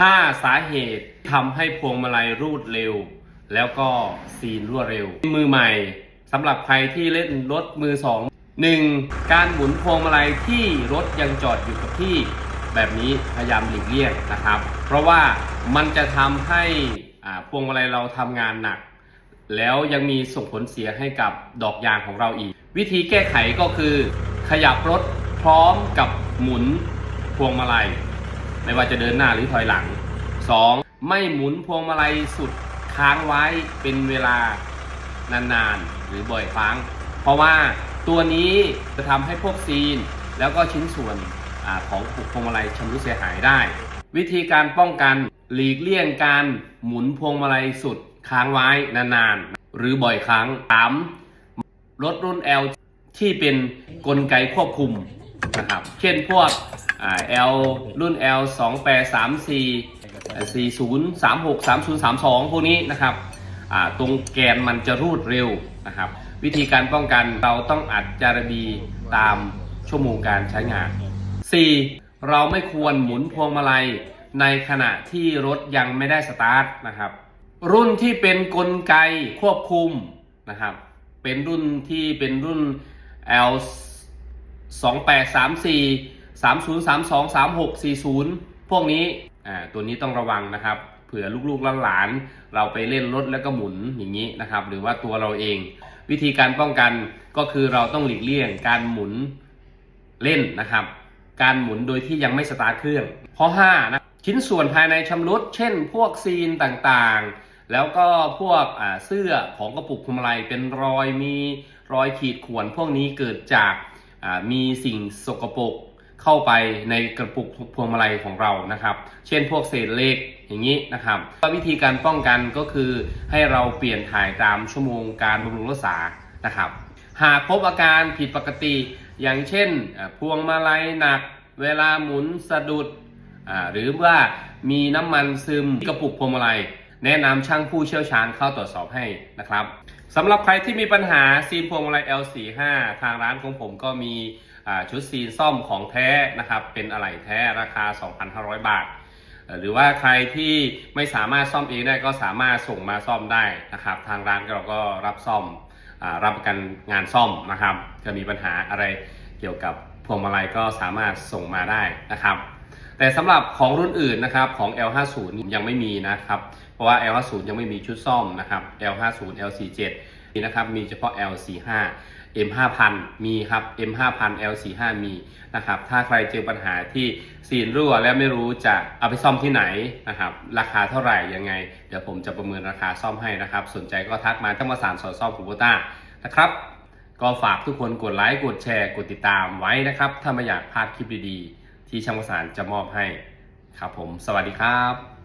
5 สาเหตุทำให้พวงมาลัยรูดเร็ว แล้วก็ซีนรั่วเร็ว มือใหม่สำหรับใครที่เล่นรถมือสองหนึ่งการหมุนพวงมาลัยที่รถยังจอดอยู่กับที่ แบบนี้พยายามหลีกเลี่ยงนะครับ เพราะว่ามันจะทำให้พวงมาลัยเราทำงานหนัก แล้วยังมีส่งผลเสียให้กับดอกยางของเราอีก วิธีแก้ไขก็คือ ขยับรถพร้อมกับหมุนพวงมาลัย ไม่ว่าจะเดินหน้าหรือถอยหลัง 2. ไม่หมุนพวงมาลัยสุดค้างไว้เป็นเวลานานๆ หรือบ่อยครั้ง เพราะว่าตัวนี้จะทำให้พวกซีน แล้วก็ชิ้นส่วนอของปุกพวงมาลัยชำรุดเสียหายได้ วิธีการป้องกันหลีกเลี่ยงการหมุนพวงมาลัยสุดค้างไว้นานๆ หรือบ่อยครั้ง 3. รถรุ่น L ที่เป็นกลไกควบคุมนะครับ เช่นพวก อ่า L รุ่น L 2 8 3 4 40 36 30 32 พวกนี้นะครับอ่าตรงแกนมันจะรูดเร็วนะครับ วิธีการป้องกันเราต้องอัดจารบีตามชั่วโมงการใช้งาน 4. เราไม่ควรหมุนพวงมาลัยในขณะที่รถยังไม่ได้สตาร์ทนะครับ รุ่นที่เป็นกลไกควบคุมนะครับ เป็นรุ่นที่เป็นรุ่น L 2 8 3 4 3 0 3 2 3 6 4 0 พวกนี้อ่าตัวนี้ต้องระวังนะครับเผื่อลูกๆหลานๆเราไปเล่นรถแล้วก็หมุนอย่างนี้นะครับ หรือว่าตัวเราเอง วิธีการป้องกันก็คือเราต้องหลีกเลี่ยงการหมุนเล่นนะครับ การหมุนโดยที่ยังไม่สตาร์ทเครื่องข้อ5นะชิ้นส่วนภายในชำรุดเช่น พวกซีนต่างๆ แล้วก็พวกเสื้อของกระปุกพวงมาลัยเป็นรอยมีรอยขีดข่วนพวกนี้เกิดจากมีสิ่งสกปรก เข้าไปในกระปุกพวงมาลัยของเรานะครับ เช่นพวกเศษเหล็กอย่างนี้นะครับวิธีการป้องกันก็คือให้เราเปลี่ยนถ่ายตามชั่วโมงการบำรุงรักษานะครับ หากพบอาการผิดปกติ อย่างเช่น พวงมาลัยหนัก เวลาหมุนสะดุด หรือว่ามีน้ำมันซึมกระปุกพวงมาลัย แนะนำช่างผู้เชี่ยวชาญเข้าตรวจสอบให้นะครับสำหรับใครที่มีปัญหาซีนพวงมาลัย L45 ทางร้านของผมก็มี ชุดซีนซ่อมของแท้นะครับเป็นอะไหล่แท้ราคา 2,500 บาท หรือว่าใครที่ไม่สามารถซ่อมเองได้ก็สามารถส่งมาซ่อมได้นะครับ ทางร้านเราก็รับซ่อมอรับประกันงานซ่อมนะครับจะมีปัญหาอะไรเกี่ยวกับพวงมาลัยก็สามารถส่งมาได้นะครับ แต่สำหรับของรุ่นอื่นนะครับของ L50 ยังไม่มีนะครับ เพราะว่า L50 ยังไม่มีชุดซ่อมนะครับ L50 L47 นี่นะครับมีเฉพาะ L45 M5000 มีครับ M5000 L45 มีนะครับถ้าใครเจอปัญหาที่ซีนรั่วและไม่รู้จะเอาไปซ่อมที่ไหนนะครับราคาเท่าไหร่ยังไง เดี๋ยวผมจะประเมินราคาซ่อมให้นะครับ สนใจก็ทักมาที่มาสารสอนซ่อมคูโบต้านะครับก็ฝากทุกคนกดไลค์กดแชร์กดติดตามไว้นะครับ ถ้าไม่อยากพลาดคลิปดีๆ ที่ช่างประสานจะมอบให้ครับผม สวัสดีครับ